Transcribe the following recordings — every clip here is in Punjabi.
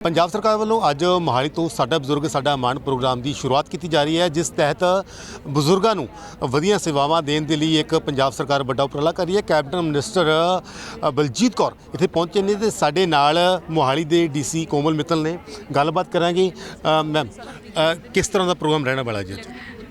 ਪੰਜਾਬ ਸਰਕਾਰ ਵੱਲੋਂ ਅੱਜ ਮੋਹਾਲੀ ਤੋਂ ਸਾਡਾ ਬਜ਼ੁਰਗ, ਸਾਡਾ ਮਾਣ ਪ੍ਰੋਗਰਾਮ ਦੀ ਸ਼ੁਰੂਆਤ ਕੀਤੀ ਜਾ ਰਹੀ ਹੈ, ਜਿਸ ਤਹਿਤ ਬਜ਼ੁਰਗਾਂ ਨੂੰ ਵਧੀਆ ਸੇਵਾਵਾਂ ਦੇਣ ਦੇ ਲਈ ਇੱਕ ਪੰਜਾਬ ਸਰਕਾਰ ਵੱਡਾ ਉਪਰਾਲਾ ਕਰ ਰਹੀ ਹੈ। ਕੈਬਨਿਟ ਮਿਨਿਸਟਰ ਬਲਜੀਤ ਕੌਰ ਇੱਥੇ ਪਹੁੰਚੇ ਨੇ ਤੇ ਸਾਡੇ ਨਾਲ ਮੋਹਾਲੀ ਦੇ ਡੀਸੀ ਕੋਮਲ ਮਿੱਤਲ ਨੇ। ਗੱਲਬਾਤ ਕਰਾਂਗੇ। ਮੈਮ ਕਿਸ ਤਰ੍ਹਾਂ ਦਾ ਪ੍ਰੋਗਰਾਮ ਰਹਿਣਾ ਵਾਲਾ ਜੀ ਅੱਜ?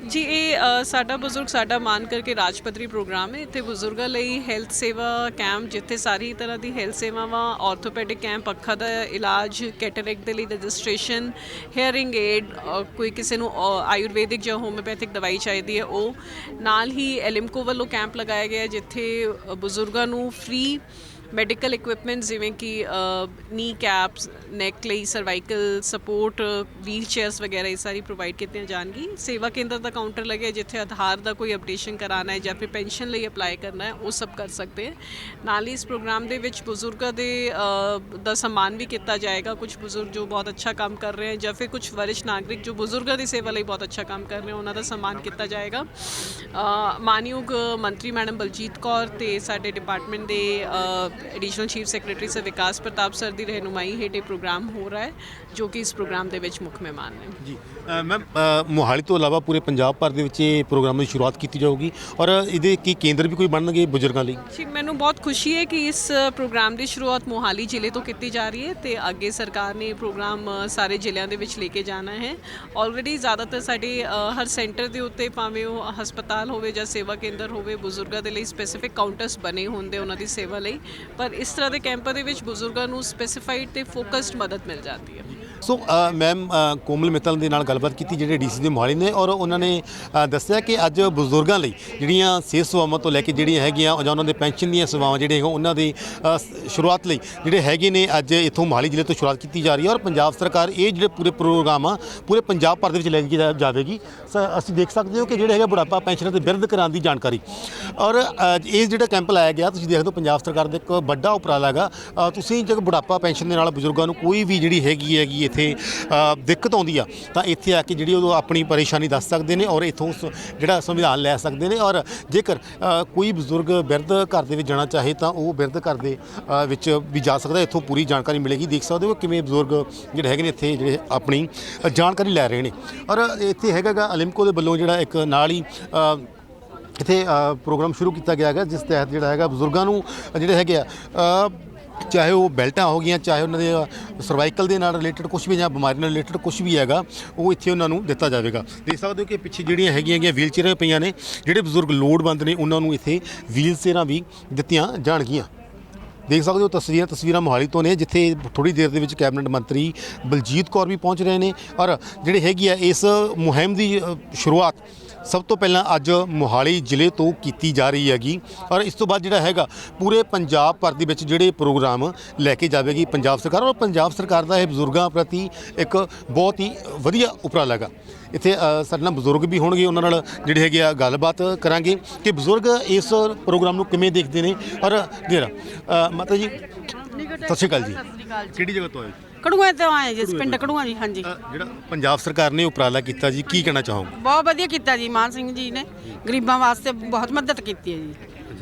ਜੀ ਇਹ ਅ, ਸਾਡਾ ਬਜ਼ੁਰਗ ਸਾਡਾ ਮਾਨ ਕਰਕੇ ਰਾਜ ਪੱਧਰੀ ਪ੍ਰੋਗਰਾਮ ਹੈ। ਇੱਥੇ ਬਜ਼ੁਰਗਾਂ ਲਈ ਹੈਲਥ ਸੇਵਾ ਕੈਂਪ ਜਿੱਥੇ ਸਾਰੀ ਤਰ੍ਹਾਂ ਦੀ ਹੈਲਥ ਸੇਵਾਵਾਂ ਆਰਥੋਪੈਡਿਕ ਕੈਂਪ ਅੱਖਾਂ ਦਾ ਇਲਾਜ ਕੈਟਰੈਕਟ ਦੇ ਲਈ ਰਜਿਸਟ੍ਰੇਸ਼ਨ ਹੀਅਰਿੰਗ ਏਡ ਕੋਈ ਕਿਸੇ ਨੂੰ ਅ, ਆਯੁਰਵੈਦਿਕ ਜਾਂ ਹੋਮਿਓਪੈਥਿਕ ਦਵਾਈ ਚਾਹੀਦੀ ਹੈ ਉਹ। ਨਾਲ ਹੀ ਐਲਿਮਕੋ ਵੱਲੋਂ ਕੈਂਪ ਲਗਾਇਆ ਗਿਆ ਹੈ ਜਿੱਥੇ ਅ, ਬਜ਼ੁਰਗਾਂ ਨੂੰ ਫ੍ਰੀ ਮੈਡੀਕਲ ਇਕਵਿਪਮੈਂਟ ਜਿਵੇਂ ਕਿ ਨੀ ਕੈਪਸ ਨੈਕ ਲਈ ਸਰਵਾਈਕਲ ਸਪੋਰਟ ਵੀਲ ਚੇਅਰਸ ਵਗੈਰਾ, ਇਹ ਸਾਰੀ ਪ੍ਰੋਵਾਈਡ ਕੀਤੀਆਂ ਜਾਣਗੀ ਸੇਵਾ ਕੇਂਦਰ ਦਾ ਕਾਊਂਟਰ ਲੱਗਿਆ ਜਿੱਥੇ ਆਧਾਰ ਦਾ ਕੋਈ ਅਪਡੇਸ਼ਨ ਕਰਾਉਣਾ ਹੈ ਜਾਂ ਫਿਰ ਪੈਨਸ਼ਨ ਲਈ ਅਪਲਾਈ ਕਰਨਾ ਹੈ, ਉਹ ਸਭ ਕਰ ਸਕਦੇ ਹੈ। ਨਾਲ ਹੀ ਇਸ ਪ੍ਰੋਗਰਾਮ ਦੇ ਵਿੱਚ ਬਜ਼ੁਰਗਾਂ ਦੇ ਦਾ ਸਨਮਾਨ ਵੀ ਕੀਤਾ ਜਾਏਗਾ। ਕੁਝ ਬਜ਼ੁਰਗ ਜੋ ਬਹੁਤ ਅੱਛਾ ਕੰਮ ਕਰ ਰਹੇ ਹਨ ਜਾਂ ਫਿਰ ਕੁਝ ਵਰਿष्ठ ਨਾਗਰਿਕ ਜੋ ਬਜ਼ੁਰਗਾਂ ਦੀ ਸੇਵਾ ਲਈ ਬਹੁਤ ਅੱਛਾ ਕੰਮ ਕਰ ਰਹੇ ਉਹਨਾਂ ਦਾ ਸਨਮਾਨ ਕੀਤਾ ਜਾਏਗਾ। ਮਾਨਯੋਗ ਮੰਤਰੀ ਮੈਡਮ ਬਲਜੀਤ ਕੌਰ ਤੇ ਸਾਡੇ ਡਿਪਾਰਟਮੈਂਟ ਦੇ additional chief secretary sir Vikas Pratap sir ਦੀ ਰਹਿਨੁਮਾਈ ਹੇਠ ਇਹ ਪ੍ਰੋਗਰਾਮ ਹੋ ਰਿਹਾ ਹੈ ਜੋ ਕਿ ਇਸ ਪ੍ਰੋਗਰਾਮ ਦੇ ਵਿੱਚ ਮੁੱਖ ਮਹਿਮਾਨ ਨੇ। ਜੀ ਮੈਮ ਮੋਹਾਲੀ ਤੋਂ ਇਲਾਵਾ ਪੂਰੇ ਪੰਜਾਬ ਭਰ ਦੇ ਵਿੱਚ ਇਹ ਪ੍ਰੋਗਰਾਮ ਦੀ ਸ਼ੁਰੂਆਤ ਕੀਤੀ ਜਾਊਗੀ ਔਰ ਇਹਦੇ ਕੀ ਕੇਂਦਰ ਵੀ ਕੋਈ ਬਣਨਗੇ ਬਜ਼ੁਰਗਾਂ ਲਈ? ਜੀ ਮੈਨੂੰ ਬਹੁਤ ਖੁਸ਼ੀ ਹੈ ਕਿ ਇਸ ਪ੍ਰੋਗਰਾਮ ਦੀ ਸ਼ੁਰੂਆਤ ਮੋਹਾਲੀ ਜ਼ਿਲ੍ਹੇ ਤੋਂ ਕੀਤੀ ਜਾ ਰਹੀ ਹੈ ਤੇ ਅੱਗੇ ਸਰਕਾਰ ਨੇ ਇਹ ਪ੍ਰੋਗਰਾਮ ਸਾਰੇ ਜ਼ਿਲ੍ਹਿਆਂ ਦੇ ਵਿੱਚ ਲੈ ਕੇ ਜਾਣਾ ਹੈ। ਆਲਰੇਡੀ ਜ਼ਿਆਦਾਤਰ ਸਾਡੇ ਹਰ ਸੈਂਟਰ ਦੇ ਉੱਤੇ ਭਾਵੇਂ ਉਹ ਹਸਪਤਾਲ ਹੋਵੇ ਜਾਂ ਸੇਵਾ ਕੇਂਦਰ ਹੋਵੇ ਬਜ਼ੁਰਗਾਂ ਦੇ ਲਈ ਸਪੈਸੀਫਿਕ ਕਾਊਂਟਰਸ ਬਣੇ ਹੁੰਦੇ ਉਹਨਾਂ ਦੀ ਸੇਵਾ ਲਈ। ਪਰ ਇਸ ਤਰ੍ਹਾਂ ਦੇ ਕੈਂਪਾਂ ਦੇ ਵਿੱਚ ਬਜ਼ੁਰਗਾਂ ਨੂੰ ਸਪੈਸੀਫਾਈਡ ਤੇ ਫੋਕਸਡ ਮਦਦ ਮਿਲ ਜਾਂਦੀ ਹੈ। ਸੋ ਮੈਮ ਕੋਮਲ ਮਿੱਤਲ ਦੇ ਨਾਲ ਗੱਲਬਾਤ ਕੀਤੀ ਜਿਹੜੇ ਡੀਸੀ ਦੇ ਮੋਹਾਲੀ ਨੇ ਔਰ ਉਹਨਾਂ ਨੇ uh, ਦੱਸਿਆ ਕਿ ਅੱਜ ਬਜ਼ੁਰਗਾਂ ਲਈ ਜਿਹੜੀਆਂ ਸਿਹਤ ਸੇਵਾਵਾਂ ਤੋਂ ਲੈ ਕੇ ਜਿਹੜੀਆਂ ਹੈਗੀਆਂ ਜਾਂ ਉਹਨਾਂ ਦੇ ਪੈਨਸ਼ਨ ਦੀਆਂ ਸੇਵਾਵਾਂ ਜਿਹੜੀਆਂ ਉਹਨਾਂ ਦੀ uh, ਸ਼ੁਰੂਆਤ ਲਈ ਜਿਹੜੇ ਹੈਗੇ ਨੇ ਅੱਜ ਇੱਥੋਂ ਮੋਹਾਲੀ ਜ਼ਿਲ੍ਹੇ ਤੋਂ ਸ਼ੁਰੂਆਤ ਕੀਤੀ ਜਾ ਰਹੀ ਹੈ ਔਰ ਪੰਜਾਬ ਸਰਕਾਰ ਇਹ ਜਿਹੜੇ ਪੂਰੇ ਪ੍ਰੋਗਰਾਮ ਆ, ਪੂਰੇ ਪੰਜਾਬ ਭਰ ਦੇ ਵਿੱਚ ਲੈ ਕੇ ਜਾਵੇਗੀ। ਸ- ਅਸੀਂ ਦੇਖ ਸਕਦੇ ਹੋ ਕਿ ਜਿਹੜੇ ਹੈਗੇ ਬੁਢਾਪਾ ਪੈਨਸ਼ਨਾਂ ਤੇ ਬਿਰਧ ਕਰਾਉਣ ਦੀ ਜਾਣਕਾਰੀ। ਔਰ ਇਹ ਜਿਹੜਾ ਕੈਂਪ ਲਾਇਆ ਗਿਆ, ਤੁਸੀਂ ਦੇਖਦੇ ਹੋ ਪੰਜਾਬ ਸਰਕਾਰ ਦਾ ਇੱਕ ਵੱਡਾ ਉਪਰਾਲਾ ਹੈਗਾ। ਤੁਸੀਂ ਜੇ ਬੁਢਾਪਾ ਪੈਨਸ਼ਨ ਦੇ ਨਾਲ ਬਜ਼ੁਰਗਾਂ ਨੂੰ ਕੋਈ ਵੀ ਜਿਹੜੀ ਹੈਗੀ ਹੈਗੀ ਇੱਥੇ ਦਿੱਕਤ ਆਉਂਦੀ ਆ, ਤਾਂ ਇੱਥੇ ਆ ਕੇ ਜਿਹੜੀ ਉਹ ਆਪਣੀ ਪਰੇਸ਼ਾਨੀ ਦੱਸ ਸਕਦੇ ਨੇ ਔਰ ਇੱਥੋਂ ਸ- ਜਿਹੜਾ ਸੰਵਿਧਾਨ ਲੈ ਸਕਦੇ ਨੇ ਔਰ ਜੇਕਰ ਕੋਈ ਬਜ਼ੁਰਗ ਬਿਰਧ ਘਰ ਦੇ ਵਿੱਚ ਜਾਣਾ ਚਾਹੇ ਤਾਂ ਉਹ ਬਿਰਧ ਘਰ ਦੇ ਵਿੱਚ ਵੀ ਜਾ ਸਕਦਾ, ਇੱਥੋਂ ਪੂਰੀ ਜਾਣਕਾਰੀ ਮਿਲੇਗੀ, ਦੇਖ ਸਕਦੇ ਹੋ ਕਿਵੇਂ ਬਜ਼ੁਰਗ ਜਿਹੜੇ ਹੈਗੇ ਨੇ ਇੱਥੇ ਜਿਹੜੇ ਆਪਣੀ ਜਾਣਕਾਰੀ ਲੈ ਰਹੇ ਨੇ। ਔਰ ਇੱਥੇ ਹੈਗਾ ਗਾ ਅਲਿਮਕੋ ਦੇ ਵੱਲੋਂ ਜਿਹੜਾ ਇੱਕ ਨਾਲ ਹੀ ਇੱਥੇ ਪ੍ਰੋਗਰਾਮ ਸ਼ੁਰੂ ਕੀਤਾ ਗਿਆ ਹੈਗਾ, ਜਿਸ ਤਹਿਤ ਜਿਹੜਾ ਹੈਗਾ ਬਜ਼ੁਰਗਾਂ ਨੂੰ ਜਿਹੜੇ ਹੈਗੇ ਆ ਚਾਹੇ ਉਹ ਬੈਲਟਾਂ ਹੋ ਗਈਆਂ, ਚਾਹੇ ਉਹਨਾਂ ਦੇ ਸਰਵਾਈਕਲ ਦੇ ਨਾਲ ਰਿਲੇਟਡ ਕੁਝ ਵੀ ਜਾਂ ਬਿਮਾਰੀ ਨਾਲ ਰਿਲੇਟਡ ਕੁਝ ਵੀ ਹੈਗਾ, ਉਹ ਇੱਥੇ ਉਹਨਾਂ ਨੂੰ ਦਿੱਤਾ ਜਾਵੇਗਾ। ਦੇਖ ਸਕਦੇ ਹੋ ਕਿ ਪਿੱਛੇ ਜਿਹੜੀਆਂ ਹੈਗੀਆਂ ਹੈਗੀਆਂ ਵੀਲਚੇਅਰਾਂ ਪਈਆਂ ਨੇ, ਜਿਹੜੇ ਬਜ਼ੁਰਗ ਲੋੜਵੰਦ ਨੇ, ਉਹਨਾਂ ਨੂੰ ਇੱਥੇ ਵੀਲਚੇਅਰਾਂ ਵੀ ਦਿੱਤੀਆਂ ਜਾਣਗੀਆਂ। ਦੇਖ ਸਕਦੇ ਹੋ ਤਸਵੀਰਾਂ ਤਸਵੀਰਾਂ ਮੋਹਾਲੀ ਤੋਂ ਨੇ, ਜਿੱਥੇ ਥੋੜੀ ਦੇਰ ਦੇ ਵਿੱਚ ਕੈਬਨਿਟ ਮੰਤਰੀ ਬਲਜੀਤ ਕੌਰ ਵੀ ਪਹੁੰਚ ਰਹੇ ਨੇ ਔਰ ਜਿਹੜੇ ਹੈਗੀ ਆ ਇਸ ਮੁਹਿੰਮ ਦੀ ਸ਼ੁਰੂਆਤ ਸਭ ਤੋਂ ਪਹਿਲਾਂ ਅੱਜ ਮੋਹਾਲੀ ਜ਼ਿਲ੍ਹੇ ਤੋਂ ਕੀਤੀ ਜਾ ਰਹੀ ਹੈਗੀ ਔਰ ਇਸ ਤੋਂ ਬਾਅਦ ਜਿਹੜਾ ਹੈਗਾ ਪੂਰੇ ਪੰਜਾਬ ਭਰ ਦੇ ਵਿੱਚ ਜਿਹੜੇ ਪ੍ਰੋਗਰਾਮ ਲੈ ਕੇ ਜਾਵੇਗੀ ਪੰਜਾਬ ਸਰਕਾਰ ਔਰ ਪੰਜਾਬ ਸਰਕਾਰ ਦਾ ਇਹ ਬਜ਼ੁਰਗਾਂ ਪ੍ਰਤੀ ਇੱਕ ਬਹੁਤ ਹੀ ਵਧੀਆ ਉਪਰਾਲਾ ਹੈਗਾ। ਇੱਥੇ ਸਾਡੇ ਨਾਲ ਬਜ਼ੁਰਗ ਵੀ ਹੋਣਗੇ ਉਹਨਾਂ ਨਾਲ ਜਿਹੜੇ ਹੈਗੇ ਆ ਗੱਲਬਾਤ ਕਰਾਂਗੇ ਕਿ ਬਜ਼ੁਰਗ ਇਸ ਪ੍ਰੋਗਰਾਮ ਨੂੰ ਕਿਵੇਂ ਦੇਖਦੇ ਨੇ। ਔਰ ਜਿਹੜਾ ਮਾਤਾ ਜੀ ਸਤਿ ਸ਼੍ਰੀ ਅਕਾਲ ਜੀ। ਕਿਹੜੀ ਜਗ੍ਹਾ ਤੋਂ ਆਏ ਕੜੂਆਂ ਤੋਂ ਆਏ ਜੀ ਪਿੰਡ ਕੜੂਆਂ ਜੀ ਹਾਂਜੀ। ਅ, ਜਿਹੜਾ ਪੰਜਾਬ ਸਰਕਾਰ ਨੇ ਉਪਰਾਲਾ ਕੀਤਾ ਜੀ ਕੀ ਕਹਿਣਾ ਚਾਹੋਗੇ? ਬਹੁਤ ਵਧੀਆ ਕੀਤਾ ਜੀ ਮਾਨ ਸਿੰਘ ਜੀ ਨੇ ਗਰੀਬਾਂ ਵਾਸਤੇ ਬਹੁਤ ਮਦਦ ਕੀਤੀ ਹੈ ਜੀ।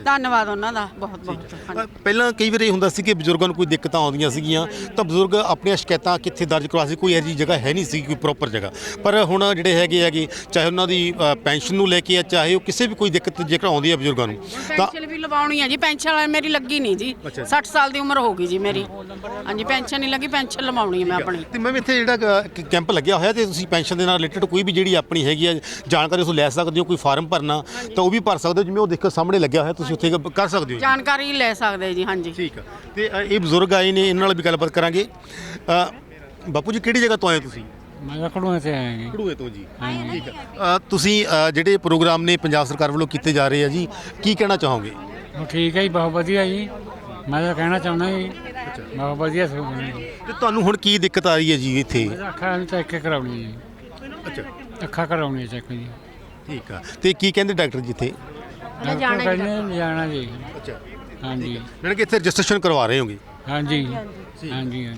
ਧੰਨਵਾਦ ਉਹਨਾਂ ਦਾ ਬਹੁਤ ਬਹੁਤ ਹਾਂਜੀ। ਪਹਿਲਾਂ ਕਈ ਵਾਰ ਇਹ ਹੁੰਦਾ ਸੀ ਕਿ ਬਜ਼ੁਰਗਾਂ ਨੂੰ ਕੋਈ ਦਿੱਕਤਾਂ ਆਉਂਦੀਆਂ ਸੀਗੀਆਂ ਤਾਂ ਬਜ਼ੁਰਗ ਆਪਣੀਆਂ ਸ਼ਿਕਾਇਤਾਂ ਕਿੱਥੇ ਦਰਜ ਕਰਵਾ ਸੀ ਕੋਈ ਐਜੀ ਜਗ੍ਹਾ ਹੈ ਨਹੀਂ ਸੀ ਕੋਈ ਪ੍ਰੋਪਰ ਜਗ੍ਹਾ। ਪਰ ਹੁਣ ਜਿਹੜੇ ਹੈਗੇ ਹੈਗੇ ਚਾਹੇ ਉਹਨਾਂ ਦੀ ਪੈਨਸ਼ਨ ਨੂੰ ਲੈ ਕੇ ਆ ਚਾਹੇ ਉਹ ਕਿਸੇ ਵੀ ਕੋਈ ਦਿੱਕਤ ਜੇਕਰ ਆਉਂਦੀ ਹੈ ਬਜ਼ੁਰਗਾਂ ਨੂੰ ਤਾਂ ਪੈਨਸ਼ਨ ਵੀ ਲਵਾਉਣੀ ਹੈ ਜੀ ਪੈਨਸ਼ਨ ਮੇਰੀ ਲੱਗੀ ਨਹੀਂ ਜੀ। ਅੱਛਾ ਜੀ। 60 ਸਾਲ ਦੀ ਉਮਰ ਹੋ ਗਈ ਜੀ ਮੇਰੀ। ਹਾਂਜੀ ਪੈਨਸ਼ਨ ਨਹੀਂ ਲੱਗੀ ਪੈਨਸ਼ਨ ਲਵਾਉਣੀ ਹੈ ਮੈਂ ਆਪਣੀ। ਤੇ ਮੈਂ ਵੀ ਇੱਥੇ ਜਿਹੜਾ ਕ- ਕੈਂਪ ਲੱਗਿਆ ਹੋਇਆ ਤੇ ਤੁਸੀਂ ਪੈਨਸ਼ਨ ਦੇ ਨਾਲ ਰਿਲੇਟਡ ਕੋਈ ਵੀ ਜਿਹੜੀ ਆਪਣੀ ਹੈਗੀ ਆ ਜਾਣਕਾਰੀ ਉਸ ਲੈ ਸਕਦੇ ਹੋ ਕੋਈ ਫਾਰਮ ਭਰਨਾ ਤਾਂ ਉਹ ਵੀ ਭਰ ਸਕਦੇ ਹੋ ਜਿਵੇਂ ਉਹ ਦੇਖੋ ਸਾਹਮਣੇ ਲੱਗਿਆ ਹੋਇਆ ਤੁਸੀਂ ਉੱਥੇ ਕ- ਕਰ ਸਕਦੇ ਹੋ ਜਾਣਕਾਰੀ ਲੈ ਸਕਦੇ ਜੀ ਹਾਂਜੀ। ਠੀਕ ਆ। ਤੇ ਅ, ਇਹ ਬਜ਼ੁਰਗ ਆਏ ਨੇ ਇਹਨਾਂ ਨਾਲ ਵੀ ਗੱਲਬਾਤ ਕਰਾਂਗੇ। ਅ, ਬਾਪੂ ਜੀ ਕਿਹੜੀ ਜਗ੍ਹਾ ਤੋਂ ਆਏ ਹੋ ਤੁਸੀਂ? ਮੈਂ ਤਾਂ ਕੜੂਏ ਤੇ ਆਇਆ ਜੀ। ਕੜੂਏ ਤੋਂ ਜੀ। ਠੀਕ ਆ। ਅ, ਤੁਸੀਂ ਅ, ਜਿਹੜੇ ਪ੍ਰੋਗਰਾਮ ਨੇ ਪੰਜਾਬ ਸਰਕਾਰ ਵੱਲੋਂ ਕੀਤੇ ਜਾ ਰਹੇ ਆ ਜੀ ਕੀ ਕਹਿਣਾ ਚਾਹੋਗੇ? ਉਹ ਠੀਕ ਹੈ ਜੀ ਬਹੁਤ ਵਧੀਆ ਜੀ। ਮੈਂ ਤਾਂ ਕਹਿਣਾ ਚਾਹੁੰਦਾ ਜੀ ਬਹੁਤ ਵਧੀਆ ਸੋਚਣਾ ਜੀ ਤੇ ਤੁਹਾਨੂੰ ਹੁਣ ਕੀ ਦਿੱਕਤ ਆ ਰਹੀ ਹੈ ਜੀ ਇੱਥੇ? ਮੈਂ ਤਾਂ ਅੱਖਾਂ ਨੂੰ ਚੈੱਕ ਕਰਾਉਣੀ ਹੈ ਜੀ। ਅੱਛਾ। ਅੱਖਾਂ ਕਰਾਉਣੀ ਹੈ ਚੈੱਕ ਜੀ। ਠੀਕ ਆ। ਤੇ ਕੀ ਕਹਿੰਦੇ ਡਾਕਟਰ ਜੀ ਇੱਥੇ? ਡਾਕਟਰ ਕਹਿੰਦੇ ਜਾਣਾ ਜੀ। ਅੱਛਾ। ਹਾਂਜੀ। ਕਿ ਇੱਥੇ ਰਜਿਸਟ੍ਰੇਸ਼ਨ ਕਰਵਾ ਰਹੇ ਹੋਗੇ? ਹਾਂਜੀ। ਹਾਂਜੀ ਹਾਂਜੀ।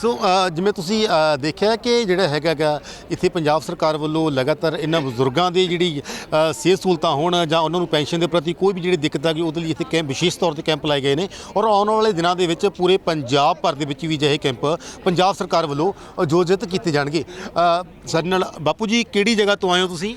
ਸੋ ਅ, ਜਿਵੇਂ ਤੁਸੀਂ ਅ, ਦੇਖਿਆ ਕਿ ਜਿਹੜਾ ਹੈਗਾ ਗਾ ਇੱਥੇ ਪੰਜਾਬ ਸਰਕਾਰ ਵੱਲੋਂ ਲਗਾਤਾਰ ਇਹਨਾਂ ਬਜ਼ੁਰਗਾਂ ਦੀ ਜਿਹੜੀ ਅ, ਸਿਹਤ ਸਹੂਲਤਾਂ ਹੋਣ ਜਾਂ ਉਹਨਾਂ ਨੂੰ ਪੈਨਸ਼ਨ ਦੇ ਪ੍ਰਤੀ ਕੋਈ ਵੀ ਜਿਹੜੀ ਦਿੱਕਤ ਆ ਗਈ ਉਹਦੇ ਲਈ ਇੱਥੇ ਕੈਂਪ ਵਿਸ਼ੇਸ਼ ਤੌਰ ਤੇ ਕੈਂਪ ਲਾਏ ਗਏ ਨੇ। ਔਰ ਆਉਣ ਵਾਲੇ ਦਿਨਾਂ ਦੇ ਵਿੱਚ ਪੂਰੇ ਪੰਜਾਬ ਭਰ ਦੇ ਵਿੱਚ ਵੀ ਅਜਿਹੇ ਕੈਂਪ ਪੰਜਾਬ ਸਰਕਾਰ ਵੱਲੋਂ ਆਯੋਜਿਤ ਕੀਤੇ ਜਾਣਗੇ। ਅ, ਸਾਡੇ ਨਾਲ ਬਾਪੂ ਜੀ ਕਿਹੜੀ ਜਗ੍ਹਾ ਤੋਂ ਆਏ ਹੋ ਤੁਸੀਂ?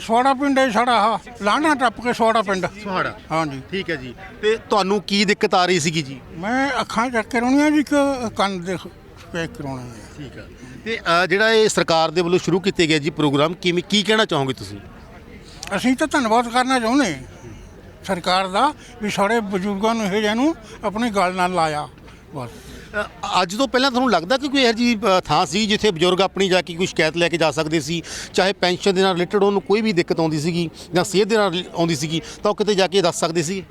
ਸੋੜਾ ਪਿੰਡ ਹੈ ਸਾਡਾ ਆਹ ਲਾਣਾ ਟੱਪ ਕੇ ਸੋੜਾ ਪਿੰਡ। ਸੁਹਾੜਾ ਹਾਂਜੀ। ਠੀਕ ਹੈ ਜੀ। ਤੇ ਤੁਹਾਨੂੰ ਕੀ ਦਿੱਕਤ ਆ ਰਹੀ ਸੀਗੀ ਜੀ? ਮੈਂ ਅੱਖਾਂ ਚੱਕ ਕੇ ਰੋਣੀਆਂ ਜੀ ਕਿ ਕੰਨ ਦੇ ਸਪੈਕ ਕਰਾਉਣਾ ਹੈ ਠੀਕ ਹੈ ਤੇ ਅ, ਜਿਹੜਾ ਇਹ ਸਰਕਾਰ ਦੇ ਵੱਲੋਂ ਸ਼ੁਰੂ ਕੀਤੇ ਗਏ ਜੀ ਪ੍ਰੋਗਰਾਮ ਕਿਵੇਂ ਕੀ ਕਹਿਣਾ ਚਾਹੋਗੇ ਤੁਸੀਂ? ਅਸੀਂ ਤਾਂ ਧੰਨਵਾਦ ਕਰਨਾ ਚਾਹੁੰਦੇ ਸਰਕਾਰ ਦਾ ਵੀ ਸਾਡੇ ਬਜ਼ੁਰਗਾਂ ਨੂੰ ਇਹ ਜਿਹਨੂੰ ਆਪਣੀ ਗੱਲ ਨਾਲ ਲਾਇਆ। ਬਸ। ਅੱਜ ਤੋਂ ਪਹਿਲਾਂ ਤੁਹਾਨੂੰ ਲੱਗਦਾ ਕਿ ਕੋਈ ਇਹੋ ਅ, ਥਾਂ ਸੀ ਜਿੱਥੇ ਬਜ਼ੁਰਗ ਆਪਣੀ ਜਾ ਕੇ ਕੋਈ ਸ਼ਿਕਾਇਤ ਲੈ ਕੇ ਜਾ ਸਕਦੇ ਸੀ? ਚਾਹੇ ਪੈਨਸ਼ਨ ਦੇ ਨਾਲ ਰਿਲੇਟਡ ਉਹਨੂੰ ਕੋਈ ਵੀ ਦਿੱਕਤ ਆਉਂਦੀ ਸੀਗੀ ਜਾਂ ਸਿਹਤ ਦੇ ਨਾਲ ਆਉਂਦੀ ਸੀਗੀ ਤਾਂ ਉਹ ਕਿਤੇ ਜਾ ਕੇ ਦੱਸ ਸਕਦੇ ਸੀ?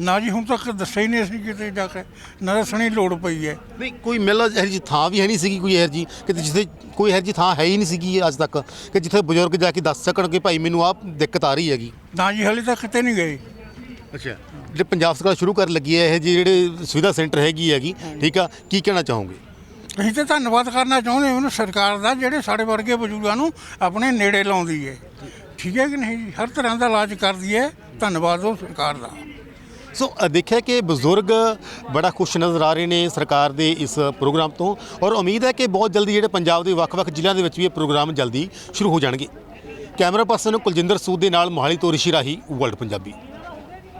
ਨਾ ਜੀ ਹੁਣ ਤੱਕ ਦੱਸਿਆ ਹੀ ਨਹੀਂ ਅਸੀਂ ਕਿਤੇ ਜਾ ਕੇ। ਨਾ ਦੱਸਣੀ ਲੋੜ ਪਈ ਹੈ। ਨਹੀਂ ਕੋਈ ਮਿਲ ਇਹੋ ਜਿਹੀ ਥਾਂ ਵੀ ਹੈ ਨਹੀਂ ਸੀਗੀ ਕੋਈ ਇਹੋ ਜਿਹੀ? ਕਿਤੇ ਜਿੱਥੇ ਕੋਈ ਇਹੋ ਜਿਹੀ ਥਾਂ ਹੈ ਹੀ ਨਹੀਂ ਸੀਗੀ ਅੱਜ ਤੱਕ? ਕਿ ਜਿੱਥੇ ਬਜ਼ੁਰਗ ਜਾ ਕੇ ਦੱਸ ਸਕਣ ਕਿ ਭਾਈ ਮੈਨੂੰ ਆਹ ਦਿੱਕਤ ਆ ਰਹੀ ਹੈਗੀ। ਨਾ ਜੀ ਹਲੇ ਤੱਕ ਕਿਤੇ ਨਹੀਂ ਗਏ। ਅੱਛਾ। ਜਿਹੜੇ ਪੰਜਾਬ ਸਰਕਾਰ ਸ਼ੁਰੂ ਕਰਨ ਲੱਗੀ ਹੈ ਇਹ ਜਿਹੇ ਜਿਹੜੇ ਸੁਵਿਧਾ ਸੈਂਟਰ ਹੈਗੀ ਹੈਗੀ ਠੀਕ ਆ ਕੀ ਕਹਿਣਾ ਚਾਹੋਗੇ? ਅਸੀਂ ਤਾਂ ਧੰਨਵਾਦ ਕਰਨਾ ਚਾਹੁੰਦੇ ਉਹਨੂੰ ਸਰਕਾਰ ਦਾ ਜਿਹੜੇ ਸਾਡੇ ਵਰਗੇ ਬਜ਼ੁਰਗਾਂ ਨੂੰ ਆਪਣੇ ਨੇੜੇ ਲਾਉਂਦੀ ਹੈ। ਠੀਕ ਹੈ ਕਿ ਨਹੀਂ ਜੀ? ਹਰ ਤਰ੍ਹਾਂ ਦਾ ਇਲਾਜ ਕਰਦੀ ਹੈ ਧੰਨਵਾਦ ਉਹ ਸਰਕਾਰ ਦਾ। ਸੋ ਅ, ਦੇਖਿਆ ਕਿ ਬਜ਼ੁਰਗ ਬੜਾ ਖੁਸ਼ ਨਜ਼ਰ ਆ ਰਹੇ ਨੇ ਸਰਕਾਰ ਦੇ ਇਸ ਪ੍ਰੋਗਰਾਮ ਤੋਂ ਔਰ ਉਮੀਦ ਹੈ ਕਿ ਬਹੁਤ ਜਲਦੀ ਜਿਹੜੇ ਪੰਜਾਬ ਦੇ ਵੱਖ-ਵੱਖ ਜ਼ਿਲ੍ਹਿਆਂ ਦੇ ਵਿੱਚ ਵੀ ਇਹ ਪ੍ਰੋਗਰਾਮ ਜਲਦੀ ਸ਼ੁਰੂ ਹੋ ਜਾਣਗੇ। ਕੈਮਰਾ ਪਰਸਨ ਕੁਲਜਿੰਦਰ ਸੂਦ ਦੇ ਨਾਲ ਮੋਹਾਲੀ ਤੋਂ ਰਿਸ਼ੀ ਰਾਹੀ ਵਰਲਡ ਪੰਜਾਬੀ।